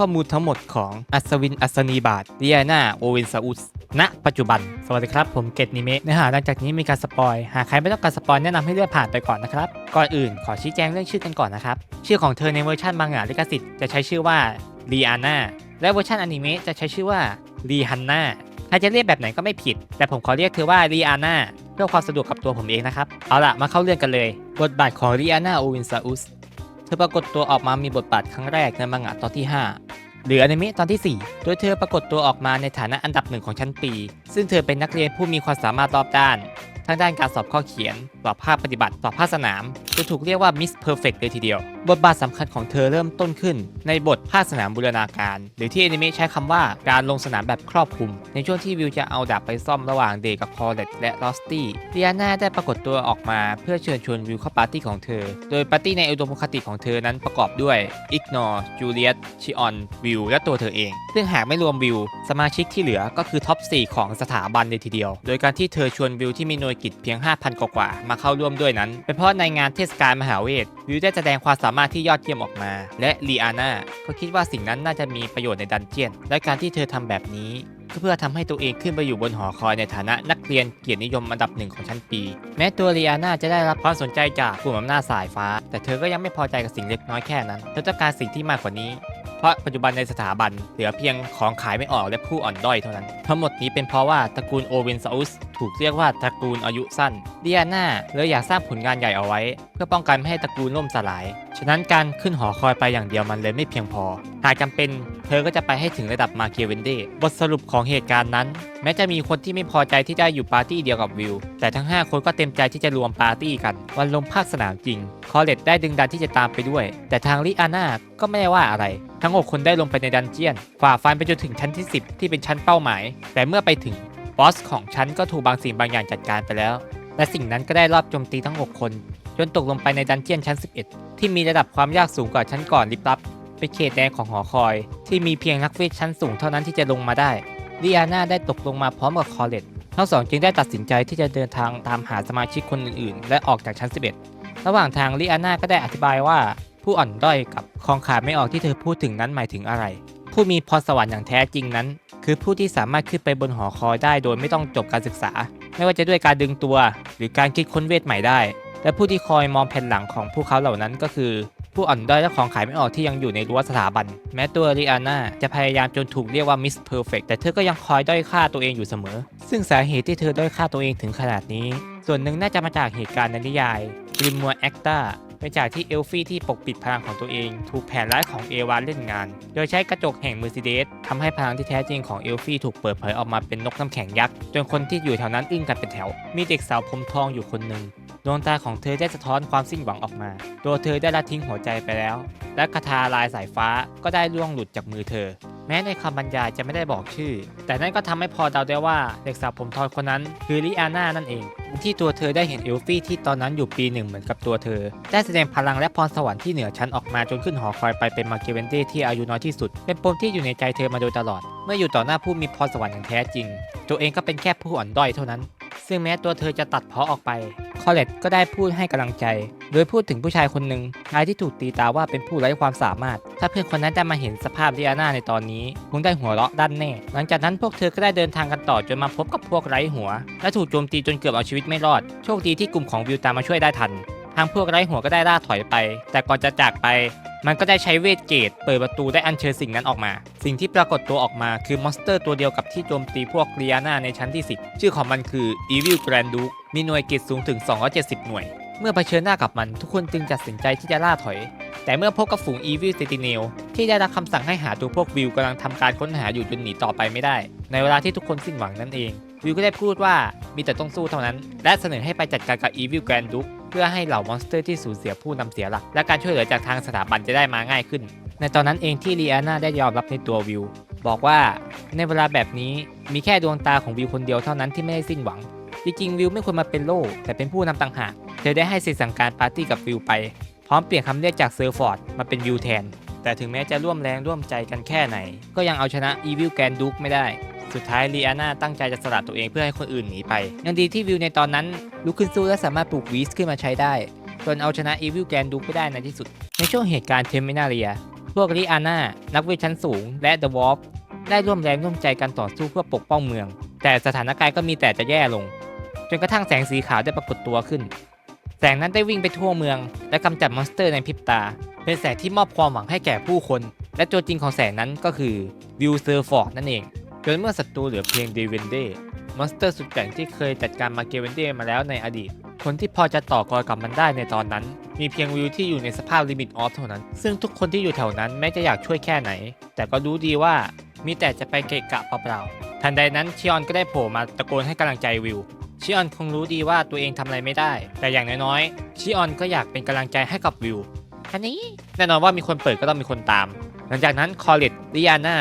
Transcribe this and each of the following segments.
ข้อมูลทั้งหมดของอัศวินอัศนีบาทเดียนาโอเวนซาอุสณปัจจุบัน สวัสดีครับ ผมเกตนิเมะเนื้อหาหลังจากนี้มีการสปอย หากใครไม่ต้องการสปอยแนะนำให้เลื่อนผ่านไปก่อนนะครับ ก่อนอื่นขอชี้แจงเรื่องชื่อกันก่อนนะครับ ชื่อของเธอในเวอร์ชันมังงะลิขสิทธิ์จะใช้ชื่อว่าลีอาน่าและเวอร์ชันอนิเมะจะใช้ชื่อว่าลีฮันนาใครจะเรียกแบบไหนก็ไม่ผิด แต่ผมขอเรียกเธอว่าลีอาน่าเพื่อความสะดวกกับตัวผมเองนะครับ เอาล่ะ มาเข้าเรื่องกันเลย บทบาทของลีอาน่าโอวินซาอุสเธอปรากฏตัวออกมามีบทบาทครั้งแรกในมังงะตอนที่ 5 หรืออนิเมะตอนที่ 4 โดยเธอปรากฏตัวออกมาในฐานะอันดับหนึ่งของชั้นปี ซึ่งเธอเป็นนักเรียนผู้มีความสามารถรอบด้าน ทั้งด้านการสอบข้อเขียนสอบภาคปฏิบัติสอบภาคสนามจะถูกเรียกว่ามิสเพอร์เฟกเลยทีเดียว บทบาทสำคัญของเธอเริ่มต้นขึ้น ในบทภาคสนามบูรณาการ หรือที่อนิเมะใช้คำว่าการลงสนามแบบครอบคลุม ในช่วงที่วิวจะเอาดาบไปซ่อมระหว่างเดย์กับคอร์เรตและลอสตี้เดียนาได้ปรากฏตัวออกมาเพื่อเชิญชวนวิวเข้าปาร์ตี้ของเธอ โดยปาร์ตี้ในอุดมคติของเธอนั้นประกอบด้วยอิกนอร์จูเลียตชิออนวิวและตัวเธอเอง ซึ่งหากไม่รวมวิวสมาชิกที่เหลือก็คือท็อป4ของสถาบันเลยทีเดียว โดยการที่เธอชวนวิวที่มีหน่วยกิจเพียง 5,000 กว่ามาเข้าร่วมด้วยนั้น เป็นเพราะในงานเทศกาลมหาเวทวิวได้แสดงความสามารถที่ยอดเยี่ยมออกมา และลีอาน่าก็คิดว่าสิ่งนั้นน่าจะมีประโยชน์ในดันเจียน และการที่เธอทำแบบนี้ก็เพื่อทำให้ตัวเองขึ้นไปอยู่บนหอคอยในฐานะนักเรียนเกียรตินิยมอันดับหนึ่งของชั้นปี แม้ตัวลีอาน่าจะได้รับความสนใจจากกลุ่มอำนาจสายฟ้า แต่เธอก็ยังไม่พอใจกับสิ่งเล็กน้อยแค่นั้นเธอต้องการสิ่งที่มากกว่านี้ เพราะปัจจุบันในสถาบันเหลือเพียงของขายไม่ออกและผู้อ่อนด้อยเท่านั้น ทั้งหมดนี้เป็นเพราะว่าตระกูลโอเวนซาอุส ถูกเรียกว่าตระกูลอายุสั้นเดียนาเลยอยากสร้างผลงานใหญ่เอาไว้ เพื่อป้องกันไม่ให้ตระกูลล่มสลาย ฉะนั้นการขึ้นหอคอยไปอย่างเดียวมันเลยไม่เพียงพอ หากจำเป็น เธอก็จะไปให้ถึงระดับมาเคียเวนเดบทสรุปของเหตุการณ์นั้น แม้จะมีคนที่ไม่พอใจที่ได้อยู่ปาร์ตี้เดียวกับวิว แต่ทั้ง 5 คนก็เต็มใจที่จะรวมปาร์ตี้กัน วันลงภาคสนามจริง คอเลตได้ดึงดันที่จะตามไปด้วย แต่ทางลิอาน่าก็ไม่ได้ว่าอะไร ทั้ง 6 คนได้ลงไปในดันเจียน ฝ่าฟันไปจนถึงชั้นที่ 10 ที่เป็นชั้นเป้าหมาย แต่เมื่อไปถึง บอสของฉันก็ถูกบางสิ่งบางอย่างจัดการไปแล้ว และสิ่งนั้นก็ได้รอบโจมตีทั้ง 6 คน จนตกลงไปในดันเจียนชั้น 11 ที่มีระดับความยากสูงกว่าชั้นก่อนลิบลับเป็นเขตแดนของหอคอย ที่มีเพียงนักเวทชั้นสูงเท่านั้นที่จะลงมาได้ลีอาน่าได้ตกลงมาพร้อมกับคอเลตทั้งสองจึงได้ตัดสินใจที่จะเดินทางตามหาสมาชิกคนอื่นๆ และออกจากชั้น 11 ระหว่างทางลีอาน่าก็ได้อธิบายว่า ผู้อ่อนด้อยกับของขาดไม่ออกที่เธอพูดถึงนั้นหมายถึงอะไร ผู้มีพรสวรรค์อย่างแท้จริงนั้น คือผู้ที่สามารถขึ้นไปบนหอคอยได้โดยไม่ต้องจบการศึกษา ไม่ว่าจะด้วยการดึงตัว หรือการคิดค้นเวทใหม่ได้ และผู้ที่คอยมองแผ่นหลังของพวกเขาเหล่านั้นก็คือ ผู้อ่อนด้อยและของขายไม่ออกที่ยังอยู่ในรั้วสถาบัน แม้ตัวริอาน่าจะพยายามจนถูกเรียกว่ามิสเพอร์เฟกแต่เธอก็ยังคอยด้อยค่าตัวเองอยู่เสมอ ซึ่งสาเหตุที่เธอด้อยค่าตัวเองถึงขนาดนี้ ส่วนหนึ่งน่าจะมาจากเหตุการณ์ในนิยายริมมัวแอคตา เป็นจากที่เอลฟี่ที่ปกปิดพลังของตัวเอง ถูกแผนร้ายของเอวาเล่นงาน โดยใช้กระจกแห่งเมอร์ซิเดสทำให้พลังที่แท้จริงของเอลฟี่ถูกเปิดเผยออกมาเป็นนกน้ำแข็งยักษ์จนคนที่อยู่แถวนั้นอึ้งกันเป็นแถว มีเด็กสาวผมทองอยู่คนหนึ่งดวงตาของเธอได้สะท้อนความสิ้นหวังออกมาตัวเธอได้ละทิ้งหัวใจไปแล้ว และคาถาลายสายฟ้าก็ได้ล่วงหลุดจากมือเธอ แม้ในคำบรรยายจะไม่ได้บอกชื่อ แต่นั่นก็ทำให้พอเดาได้ว่าเด็กสาวผมทองคนนั้นคือลิอาน่านั่นเอง ที่ตัวเธอได้เห็นเอลฟี่ที่ตอนนั้นอยู่ปีหนึ่งเหมือนกับตัวเธอ ได้แสดงพลังและพรสวรรค์ที่เหนือชั้นออกมาจนขึ้นหอคอยไปเป็นมาเกเวนเดที่อายุน้อยที่สุด เป็นปมที่อยู่ในใจเธอมาโดยตลอด เมื่ออยู่ต่อหน้าผู้มีพรสวรรค์อย่างแท้จริง ตัวเองก็เป็นแค่ผู้อ่อนด้อยเท่านั้น ซึ่งแม้ตัวเธอจะตัดเพาะออกไป คอเลตก็ได้พูดให้กำลังใจ โดยพูดถึงผู้ชายคนหนึ่งชายที่ถูกตีตาว่าเป็นผู้ไร้ความสามารถ ถ้าเพื่อนคนนั้นได้มาเห็นสภาพดิอาน่าในตอนนี้ คงได้หัวเราะด้านแน่ หลังจากนั้นพวกเธอก็ได้เดินทางกันต่อจนมาพบกับพวกไร้หัว และถูกโจมตีจนเกือบเอาชีวิตไม่รอด โชคดีที่กลุ่มของวิวตามมาช่วยได้ทัน ทางพวกไร้หัวก็ได้ล่าถอยไป แต่ก่อนจะจากไป มันก็ได้ใช้เวทเกตเปิดประตูได้อัญเชิญสิ่งนั้นออกมา สิ่งที่ปรากฏตัวออกมาคือมอนสเตอร์ตัวเดียวกับที่โจมตีพวกเรียนาในชั้นที่ 10 ชื่อของมันคือ Evil Grand Duke มีหน่วยเกตสูงถึง 270 หน่วย เมื่อเผชิญหน้ากับมันทุกคนจึงตัดสินใจที่จะล่าถอย แต่เมื่อพบกับฝูง Evil Sentinel ที่ได้รับคำสั่งให้หาตัวพวกวิวกำลังทำการค้นหาอยู่จนหนีต่อไปไม่ได้ ในเวลาที่ทุกคนสิ้นหวังนั่นเองวิวก็ได้พูดว่ามีแต่ต้องสู้เท่านั้น และเสนอให้ไปจัดการกับ Evil Grand Duke เพื่อให้เหล่ามอนสเตอร์ที่สูญเสียผู้นำเสียหลัก และการช่วยเหลือจากทางสถาบันจะได้มาง่ายขึ้น ในตอนนั้นเองที่ลีอาน่าได้ยอมรับในตัววิว บอกว่าในเวลาแบบนี้มีแค่ดวงตาของวิวคนเดียวเท่านั้นที่ไม่ได้สิ้นหวัง จริงๆวิวไม่ควรมาเป็นโล่แต่เป็นผู้นำต่างหากเธอได้ให้สิทธิสั่งการปาร์ตี้กับวิวไป พร้อมเปลี่ยนคำเรียกจากเซอร์ฟอร์ดมาเป็นวิวแทนแต่ถึงแม้จะร่วมแรงร่วมใจกันแค่ไหน ก็ยังเอาชนะอีวิลแกนดูกไม่ได้ สุดท้ายลีอาน่าตั้งใจจะสละตัวเองเพื่อให้คนอื่นหนีไป ยังดีที่วิวในตอนนั้นลุกขึ้นสู้และสามารถปลูกวีสขึ้นมาใช้ได้ จนเอาชนะอีวิลแกนดูไปได้ในที่สุด ในช่วงเหตุการณ์เทมมินาเรีย พวกลิอาน่านักเวทชั้นสูง และเดอะวอลฟได้ร่วมแรงร่วมใจกันต่อสู้เพื่อปกป้องเมือง แต่สถานการณ์ก็มีแต่จะแย่ลง จนกระทั่งแสงสีขาวได้ปรากฏตัวขึ้น แสงนั้นได้วิ่งไปทั่วเมือง และกำจัดมอนสเตอร์ในพริบตา เป็นแสงที่มอบความหวังให้แก่ผู้คน และตัวจริงของแสงนั้นก็คือวิลเซอร์ฟอร์ดนั่นเอง จนเมื่อศัตรูเหลือเพียงเดเวนเดมอนสเตอร์สุดแกร่งที่เคยจัดการมาเกเวนเดมาแล้วในอดีต คนที่พอจะต่อกรกับมันได้ในตอนนั้น มีเพียงวิวที่อยู่ในสภาพลิมิตออฟเท่านั้น ซึ่งทุกคนที่อยู่แถวนั้นแม้จะอยากช่วยแค่ไหน แต่ก็รู้ดีว่ามีแต่จะไปเกะกะเปล่าๆทันใดนั้นชิออนก็ได้โผล่มาตะโกนให้กำลังใจวิวชิออนคงรู้ดีว่าตัวเองทำอะไรไม่ได้ แต่อย่างน้อยๆชิออนก็อยากเป็นกำลังใจให้กับวิวอันนี้แน่นอนว่ามีคนเปิดก็ต้องมีคนตาม หลังจากนั้นคอเลตลิอาน่า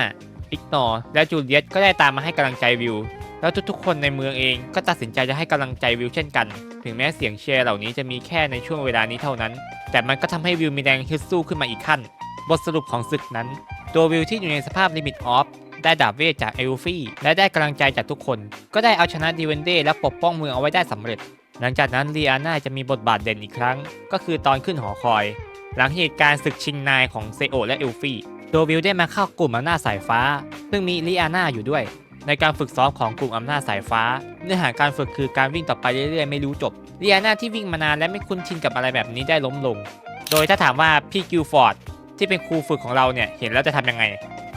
อิกนอร์และจูเลียตก็ได้ตามมาให้กำลังใจวิว แล้วทุกๆ คนในเมืองเองก็ตัดสินใจจะให้กำลังใจวิวเช่นกัน ถึงแม้เสียงเชียร์เหล่านี้จะมีแค่ในช่วงเวลานี้เท่านั้น แต่มันก็ทำให้วิวมีแรงฮึดสู้ขึ้นมาอีกขั้น บทสรุปของศึกนั้น ตัววิวที่อยู่ในสภาพลิมิตออฟได้ดาบเวทจากเอลฟี่และได้กำลังใจจากทุกคน ก็ได้เอาชนะดีเวนเดและปกป้องเมืองเอาไว้ได้สำเร็จ หลังจากนั้นลีอาน่าจะมีบทบาทเด่นอีกครั้ง ก็คือตอนขึ้นหอคอย หลังเหตุการณ์ศึกชิงนายของเซโอและเอลฟี่ ตัววิวได้มาเข้ากลุ่มอำนาจสายฟ้า ซึ่งมีลีอาน่าอยู่ด้วย ในการฝึกซ้อมของกลุ่มอำนาจสายฟ้า เนื้อหาการฝึกคือการวิ่งต่อไปเรื่อยๆ ไม่รู้จบลีอาน่าที่วิ่งมานานและไม่คุ้นชินกับอะไรแบบนี้ได้ล้มลง โดยถ้าถามว่าพี่กิลฟอร์ดที่เป็นครูฝึกของเราเนี่ยเห็นแล้วจะทำยังไง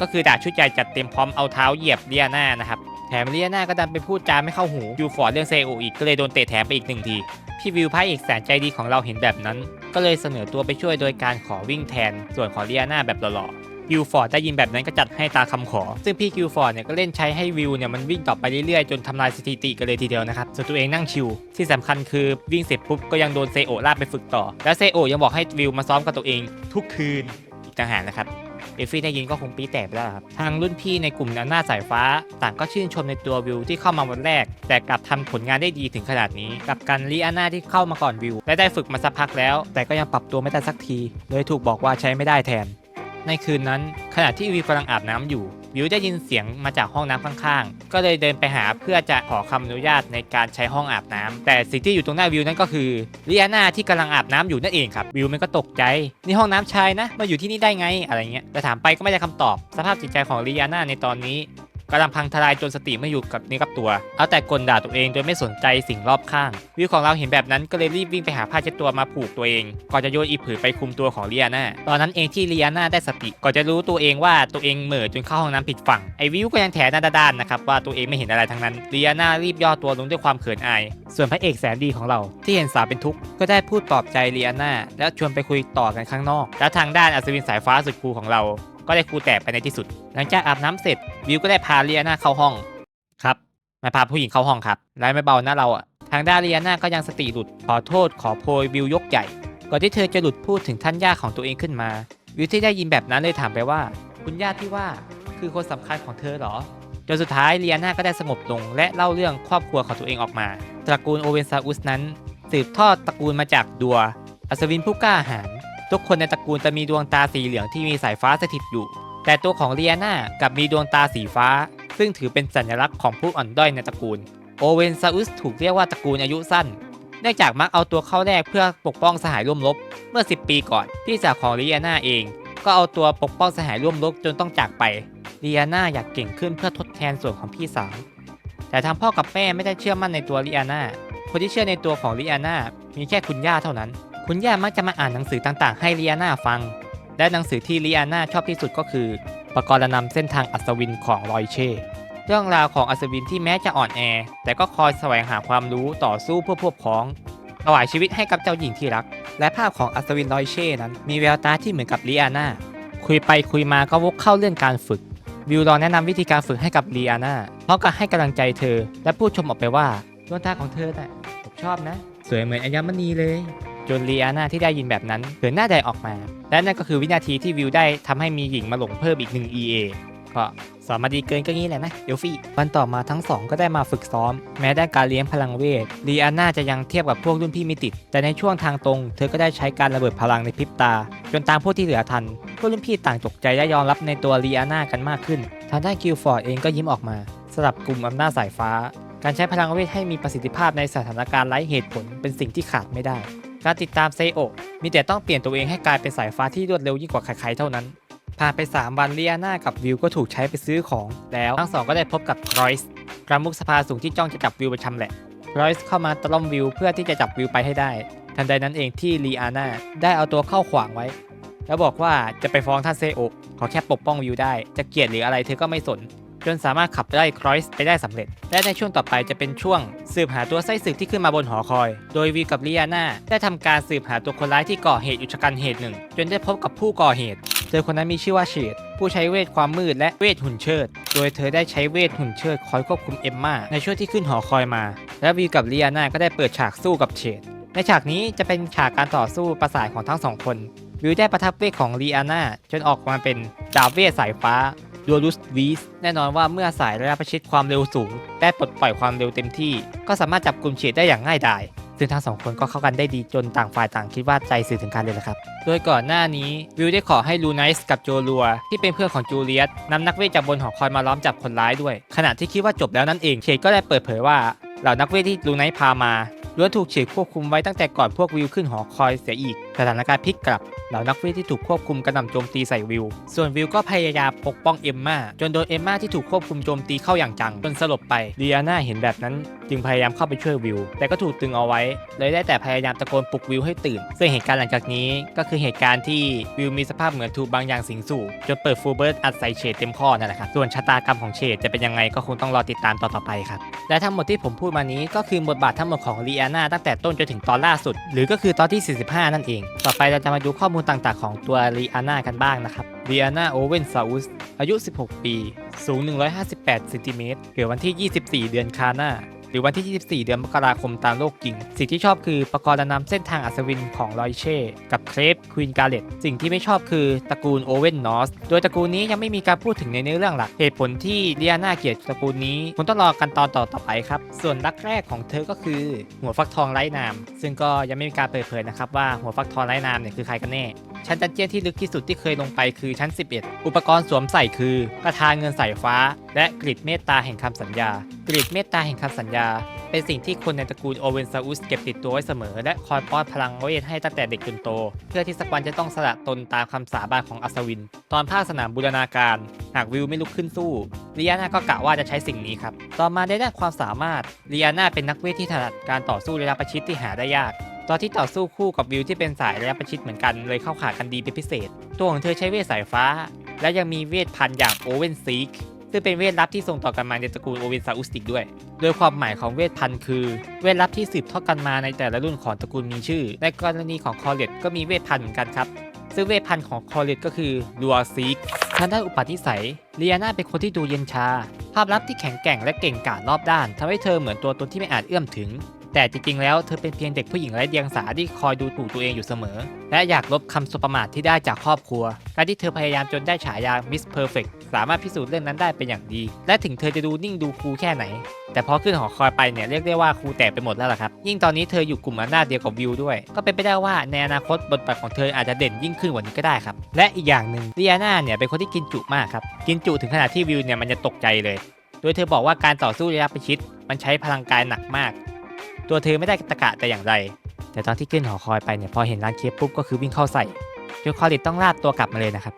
ก็คือด่าชุดใหญ่จัดเต็มพร้อมเอาเท้าเหยียบเลียนานะครับแถมเลียนาก็ดันไปพูดจาไม่เข้าหูยูฟอร์ดเรื่องเซโออีกก็เลยโดนเตะแถมไปอีกหนึ่งที พี่วิวพระเอกแสนใจดีของเราเห็นแบบนั้น ก็เลยเสนอตัวไปช่วยโดยการขอวิ่งแทน ส่วนของเลียนาแบบหล่อ กิลฟอร์ดได้ยินแบบนั้นก็จัดให้ตาคำขอ ซึ่งพี่กิลฟอร์ดเนี่ยก็เล่นใช้ให้วิวเนี่ยมันวิ่งต่อไปเรื่อยๆ จนทำลายสถิติกันเลยทีเดียวนะครับ ส่วนตัวเองนั่งชิลที่สำคัญคือวิ่งเสร็จปุ๊บก็ยังโดนเซโอลากไปฝึกต่อ แล้วเซโอยังบอกให้วิวมาซ้อมกับตัวเอง ทุกคืนอีกต่างหากนะครับเอฟฟี่ได้ยินก็คงปีแตกไปแล้วครับ ทางรุ่นพี่ในกลุ่มอำนาจสายฟ้า ต่างก็ชื่นชมในตัววิวที่เข้ามาวันแรก แต่กลับทำผลงานได้ดีถึงขนาดนี้ กับการลีอาน่าที่เข้ามาก่อนวิวและได้ฝึกมาสักพักแล้ว แต่ก็ยังปรับตัวไม่ได้สักที เลยถูกบอกว่าใช้ไม่ได้แทน ในคืนนั้นขณะที่วิวกำลังอาบน้ำอยู่วิวได้ยินเสียงมาจากห้องน้ำข้างๆ ก็เลยเดินไปหาเพื่อจะขอคำอนุญาตในการใช้ห้องอาบน้ำแต่สิ่งที่อยู่ตรงหน้าวิวนั่นก็คือลิอาน่าที่กำลังอาบน้ำอยู่นั่นเองครับวิวมันก็ตกใจนี่ห้องน้ำชายนะมาอยู่ที่นี่ได้ไงอะไรเงี้ยแต่ถามไปก็ไม่ได้คำตอบ สภาพจิตใจของลิอาน่าในตอนนี้ กำลังพังทลายจนสติไม่อยู่กับเนี้อกับตัว เอาแต่กลด่าตัวเองโดยไม่สนใจสิ่งรอบข้าง วิวของเราเห็นแบบนั้นก็เลยรีบวิ่งไปหาผ้าเช็ดตัวมาผูกตัวเอง ก่อนจะโยนอีผืนไปคุมตัวของเลีอาน่าตอนนั้นเองที่เลีอาน่าได้สติก่อนจะรู้ตัวเองว่าตัวเองเหม่อจนเข้าห้องน้ำผิดฝั่ง ไอวิวก็ยังแถหน้าด้านนะครับว่าตัวเองไม่เห็นอะไรทั้งนั้นเลีอาน่ารีบย่อตัวลงด้วยความเขินอาย ส่วนพระเอกแสนดีของเรา ที่เห็นสาวเป็นทุกข์ก็ได้พูดปลอบใจเลีอาน่าแล้วชวนไปคุยต่อกันข้างนอก แล้วทางด้านอัศวินสายฟ้าสุดคูของเรา ก็ได้ครูแตกไปในที่สุด หลังจากอาบน้ำเสร็จวิวก็ได้พาเลียนาเข้าห้องครับมาพาผู้หญิงเข้าห้องครับไล่ไม่เบาหน้าเราอะทางด้านเลียนาก็ยังสติหลุดขอโทษขอโพยวิวยกใหญ่ก่อนที่เธอจะหลุดพูดถึงท่านย่าของตัวเองขึ้นมา วิวที่ได้ยินแบบนั้นเลยถามไปว่า คุณย่าที่ว่าคือคนสำคัญของเธอหรอจนสุดท้ายเลียนาก็ได้สงบลง และเล่าเรื่องครอบครัวของตัวเองออกมา ตระกูลโอเวนซาอุสนั้น สืบทอดตระกูลมาจากดัว อัศวินผู้กล้าหาญ ทุกคนในตระกูลจะมีดวงตาสีเหลืองที่มีสายฟ้าสถิตอยู่ แต่ตัวของเลียนากลับมีดวงตาสีฟ้า ซึ่งถือเป็นสัญลักษณ์ของผู้อ่อนด้อยในตระกูล โอเวนซาอุสถูกเรียกว่าตระกูลอายุสั้น เนื่องจากมักเอาตัวเข้าแลกเพื่อปกป้องสหายร่วมรบ เมื่อ 10 ปีก่อนพี่สาวของเลียนาเอง ก็เอาตัวปกป้องสหายร่วมรบจนต้องจากไปเลียนาอยากเก่งขึ้นเพื่อทดแทนส่วนของพี่สาว แต่ทางพ่อกับแม่ไม่ได้เชื่อมั่นในตัวเลีอาน่าคนที่เชื่อในตัวของเลีอาน่ามีแค่คุณย่าเท่านั้น คุณย่ามักจะมาอ่านหนังสือต่างๆ ให้ลีอาน่าฟัง และหนังสือที่ลีอาน่าชอบที่สุดก็คือ ประกรณำเส้นทางอัศวินของลอยเช่ เรื่องราวของอัศวินที่แม้จะอ่อนแอ แต่ก็คอยแสวงหาความรู้ต่อสู้เพื่อพวกพ้องถวายชีวิตให้กับเจ้าหญิงที่รัก และภาพของอัศวินลอยเช่นั้น มีแววตาที่เหมือนกับลีอาน่าคุยไปคุยมาก็วกเข้าเรื่องการฝึก วิวลองแนะนำวิธีการฝึกให้กับลีอาน่าพร้อมกับให้กำลังใจเธอ และพูดชมออกไปว่าดวงตาของเธอน่ะผมชอบนะ สวยเหมือนอัญมณีเลย จนลีอาน่าที่ได้ยินแบบนั้นเผยหน้าแดงออกมา และนั่นก็คือวินาทีที่วิวได้ทำให้มีหญิงมาหลงเพิ่มอีกหนึ่ง EA ก็สอนมาดีเกินก็งี้แหละนะเอลฟี่วันต่อมาทั้งสองก็ได้มาฝึกซ้อม แม้ได้การเลี้ยงพลังเวทลีอาน่าจะยังเทียบกับพวกรุ่นพี่ไม่ติด แต่ในช่วงทางตรง เธอก็ได้ใช้การระเบิดพลังในพริบตา จนตามพวกที่เหลือทัน พวกรุ่นพี่ต่างตกใจและยอมรับในตัวลีอาน่ากันมากขึ้น ทางด้านกิลฟอร์ดเองก็ยิ้มออกมาสลับกลุ่มอำนาจสายฟ้า การใช้พลังเวทให้มีประสิทธิภาพในสถานการณ์ไร้เหตุผลเป็นสิ่งที่ขาดไม่ได้ การติดตามเซโอมีแต่ต้องเปลี่ยนตัวเองให้กลายเป็นสายฟ้าที่รวดเร็วยิ่งกว่าใครๆเท่านั้น ผ่านไป 3 วันเลียนากับวิวก็ถูกใช้ไปซื้อของ แล้วทั้งสองก็ได้พบกับรอยส์กรามุกสภาสูงที่จ้องจะจับวิวไปชำแหละรอยส์เข้ามาตล่อมวิวเพื่อที่จะจับวิวไปให้ได้ ทันใดนั้นเองที่ลีอาน่าได้เอาตัวเข้าขวางไว้ แล้วบอกว่าจะไปฟ้องท่านเซโอขอแค่ปกป้องวิวได้ จะเกลียดหรืออะไรเธอก็ไม่สน จนสามารถขับไล่ครอยส์ไปได้สำเร็จ และในช่วงต่อไปจะเป็นช่วง สืบหาตัวไส้ศึกที่ขึ้นมาบนหอคอย โดยวีกับลีอาน่าได้ทำการสืบหาตัวคนร้ายที่ก่อเหตุอุชกันเหตุหนึ่ง จนได้พบกับผู้ก่อเหตุ เธอคนนั้นมีชื่อว่าเชดผู้ใช้เวทความมืดและเวทหุ่นเชิด โดยเธอได้ใช้เวทหุ่นเชิดคอยควบคุมเอมมาในช่วงที่ขึ้นหอคอยมา และวีกับลีอาน่าก็ได้เปิดฉากสู้กับเชดในฉากนี้จะเป็นฉากการต่อสู้ประสาทของทั้งสองคนวิวได้ประทับเวทของลีอาน่าจนออกมาเป็นดาบเวทสายฟ้า ดูรุสวีสแน่นอนว่าเมื่อสายระยะประชิดความเร็วสูงได้ปลดปล่อยความเร็วเต็มที่ ก็สามารถจับกลุ่มเฉดได้อย่างง่ายดายซึ่งทั้งสองคนก็เข้ากันได้ดีจนต่างฝ่ายต่างคิดว่าใจสื่อถึงกันเลยละครับ โดยก่อนหน้านี้วิวได้ขอให้ลูไนส์กับโจลัว ที่เป็นเพื่อนของจูเลียสนำนักเวทจากบนหอคอยมาล้อมจับคนร้ายด้วย ขณะที่คิดว่าจบแล้วนั่นเองเฉดก็ได้เปิดเผยว่าเหล่านักเวทที่ลูไนส์พามาล้วนถูกเฉดควบคุมไว้ตั้งแต่ก่อนพวกวิวขึ้นหอคอยเสียอีกสถานการณ์พลิกกลับเหล่านักเวทที่ถูกควบคุมกระหน่ำโจมตีใส่วิว ส่วนวิวก็พยายามปกป้องเอมมาจนโดนเอมมาที่ถูกควบคุมโจมตีเข้าอย่างจังจนสลบไปเดียนาเห็นแบบนั้น จึงพยายามเข้าไปช่วยวิว แต่ก็ถูกตึงเอาไว้ เลยได้แต่พยายามตะโกนปลุกวิวให้ตื่น ซึ่งเหตุการณ์หลังจากนี้ก็คือเหตุการณ์ที่วิวมีสภาพเหมือนถูกบางอย่างสิงสู่จนเปิดฟูเบิร์ตอัดใส่เฉดเต็มข้อนั่นแหละครับส่วนชะตากรรมของเฉดจะเป็นยังไงก็คงต้องรอติดตามตอนต่อไปครับและทั้งหมดที่ผมพูดมานี้ก็คือบทบาททั้งหมดของลีอาน่าตั้งแต่ต้นจนถึงตอนล่าสุด หรือก็คือตอนที่ 45 นั่นเองต่อไปเราจะมาดูข้อมูลต่างๆ ของตัวรีอาน่ากันบ้างนะครับรีอาน่าโอเวนซาอุสอายุ 16 ปี สูง 158เซนติเมตรเกิดวันที่ 24 เดือนคาน่า หรือวันที่ 24 เดือนมกราคมตามโลกจริง สิ่งที่ชอบคือประกรณ์นำเส้นทางอัศวินของลอยเช่ กับเครปควีนกาเลตสิ่งที่ไม่ชอบคือตระกูลโอเวนนอสโดยตระกูลนี้ยังไม่มีการพูดถึงในเนื้อเรื่องหลักเหตุผลที่เดียนาเกลียดตระกูลนี้คงต้องรอกันตอนต่อต่อไปครับ ส่วนรักแรกของเธอก็คือหัวฟักทองไร้นาม ซึ่งก็ยังไม่มีการเปิดเผยนะครับว่าหัวฟักทองไร้นามเนี่ยคือใครกันแน่ ชั้นดันเจี้ยนที่ลึกที่สุดที่เคยลงไปคือชั้น 11 อุปกรณ์สวมใส่คือกระทาเงินสายฟ้า และกริดเมตตาแห่งคำสัญญา กริดเมตตาแห่งคำสัญญา เป็นสิ่งที่คนในตระกูลโอเวนซาอุสเก็บติดตัวไว้เสมอ และคอยป้อนพลังเวทให้ตั้งแต่เด็กจนโต เพื่อที่สักวันจะต้องสละตนตามคำสาบานของอัศวิน ตอนภาคสนามบูรณาการ หากวิวไม่ลุกขึ้นสู้ลีอาน่าก็กะว่าจะใช้สิ่งนี้ครับต่อมาในด้านความสามารถลีอาน่าเป็นนักเวทที่ถนัดการต่อสู้ระยะประชิดที่หาได้ยากตอนที่ต่อสู้คู่กับวิวที่เป็นสายระยะประชิดเหมือนกันเลยเข้าขากันดีเป็นพิเศษ ตัวของเธอใช้เวทสายฟ้า และยังมีเวทพันอย่างโอเวนซีกซึ่งเป็นเวทลับที่ส่งต่อกันมาในตระกูลโอเวนซาอุสติกด้วย โดยความหมายของเวทพันธุ์คือ เวทลับที่สืบทอดกันมาในแต่ละรุ่นของตระกูลมีชื่อ ในกรณีของคอเลตก็มีเวทพันธุ์เหมือนกันครับ ซึ่งเวทพันธุ์ของคอเลตก็คือลัวซีกทางด้านอุปนิสัยเลียนาเป็นคนที่ดูเย็นชา ภาพลักษณ์ที่แข็งแกร่งและเก่งกาจรอบด้านทำให้เธอเหมือนตัวตนที่ไม่อาจเอื้อมถึง แต่จริงๆ แล้วเธอเป็นเพียงเด็กผู้หญิงไร้เดียงสาที่คอยดูถูกตัวเองอยู่เสมอ และอยากลบคำสบประมาทที่ได้จากครอบครัว การที่เธอพยายามจนได้ฉายา Miss Perfect สามารถพิสูจน์เรื่องนั้นได้เป็นอย่างดี และถึงเธอจะดูนิ่งดูคูลแค่ไหน แต่พอขึ้นหอคอยไปเนี่ยเรียกได้ว่าครูแตกไปหมดแล้วล่ะครับ ยิ่งตอนนี้เธออยู่กลุ่มอำนาจเดียวกับวิวด้วย ก็เป็นไปได้ว่าในอนาคตบทบาทของเธออาจจะเด่นยิ่งขึ้นกว่านี้ก็ได้ครับ และอีกอย่างหนึ่งเดียนาเนี่ยเป็นคนที่กินจุมากครับ กินจุถึงขนาดที่วิวเนี่ยมันจะตกใจเลย โดยเธอบอกว่าการต่อสู้ระยะประชิดมันใช้พลังกายหนักมาก ตัวเธอไม่ได้ตะกะแต่อย่างใดแต่ตอนที่ขึ้นหอคอยไปเนี่ยพอเห็นร้านเคปปุ๊บก็คือวิ่งเข้าใส่จนคอริตต้องลากตัวกลับมาเลยนะครับ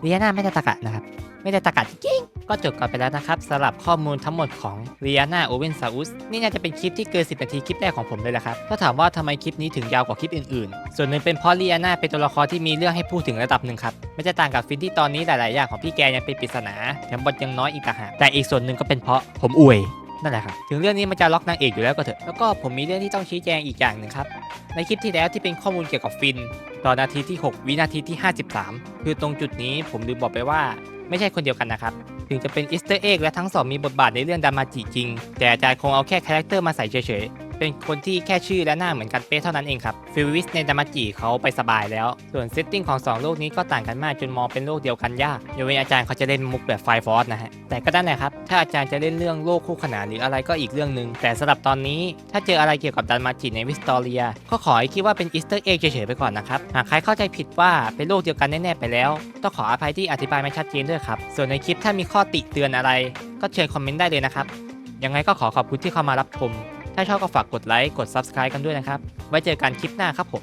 เดียนาไม่ได้ตะกะนะครับ ไม่ได้ตะกัดจริงๆก็จบกันไปแล้วนะครับสำหรับข้อมูลทั้งหมดของเรียนาโอเวนซาอุสนี่น่าจะเป็นคลิปที่เกิน 10 นาทีคลิปแรกของผมเลยแหละครับถ้าถามว่าทำไมคลิปนี้ถึงยาวกว่าคลิปอื่นๆ ส่วนหนึ่งเป็นเพราะเรียนาเป็นตัวละครที่มีเรื่องให้พูดถึงระดับหนึ่งครับไม่จะต่างกับฟินที่ตอนนี้หลายๆอย่างของพี่แกยังเป็นปริศนาแถมบทยังน้อยอีกต่างหากแต่อีกส่วนหนึ่งก็เป็นเพราะผมอวย นั่นแหละครับถึงเรื่องนี้มันจะล็อกนางเอกอยู่แล้วก็เถอะแล้วก็ผมมีเรื่องที่ต้องชี้แจงอีกอย่างหนึ่งครับในคลิปที่แล้วที่เป็นข้อมูลเกี่ยวกับฟินตอนนาทีที่ 6 วินาทีที่ 53 คือตรงจุดนี้ผมลืมบอกไปว่าไม่ใช่คนเดียวกันนะครับ ถึงจะเป็นอิสเตอร์เอ็กและทั้งสองมีบทบาทในเรื่องดามาจิจริง แต่อาจารย์คงเอาแค่คาแรคเตอร์มาใส่เฉยๆ เป็นคนที่แค่ชื่อและหน้าเหมือนกันเป๊ะเท่านั้นเองครับฟิลวิสในดามาจิเขาไปสบายแล้ว ส่วนเซตติ้งของสองโลกนี้ก็ต่างกันมากจนมองเป็นโลกเดียวกันยากยกเว้นอาจารย์เขาจะเล่นมุกแบบไฟฟอสนะฮะ แต่ก็ได้แหละครับ ถ้าอาจารย์จะเล่นเรื่องโลกคู่ขนานหรืออะไรก็อีกเรื่องหนึ่งแต่สำหรับตอนนี้ถ้าเจออะไรเกี่ยวกับดามาจิในวิสตอเรียก็ขอให้คิดว่าเป็นอีสเตอร์เอ็กเฉยๆไปก่อนนะครับหากใครเข้าใจผิดว่าเป็นโลกเดียวกันแน่ๆไปแล้วต้องขออภัยที่อธิบายไม่ชัดเจนด้วยครับส่วนในคลิปถ้ามีข้อติเตือนอะไร ก็เชิญคอมเมนต์ได้เลยนะครับยังไงก็ขอขอบคุณที่เข้ามารับชม ถ้าชอบก็ฝากกดไลค์กด Subscribe กันด้วยนะครับ ไว้เจอกันคลิปหน้าครับผม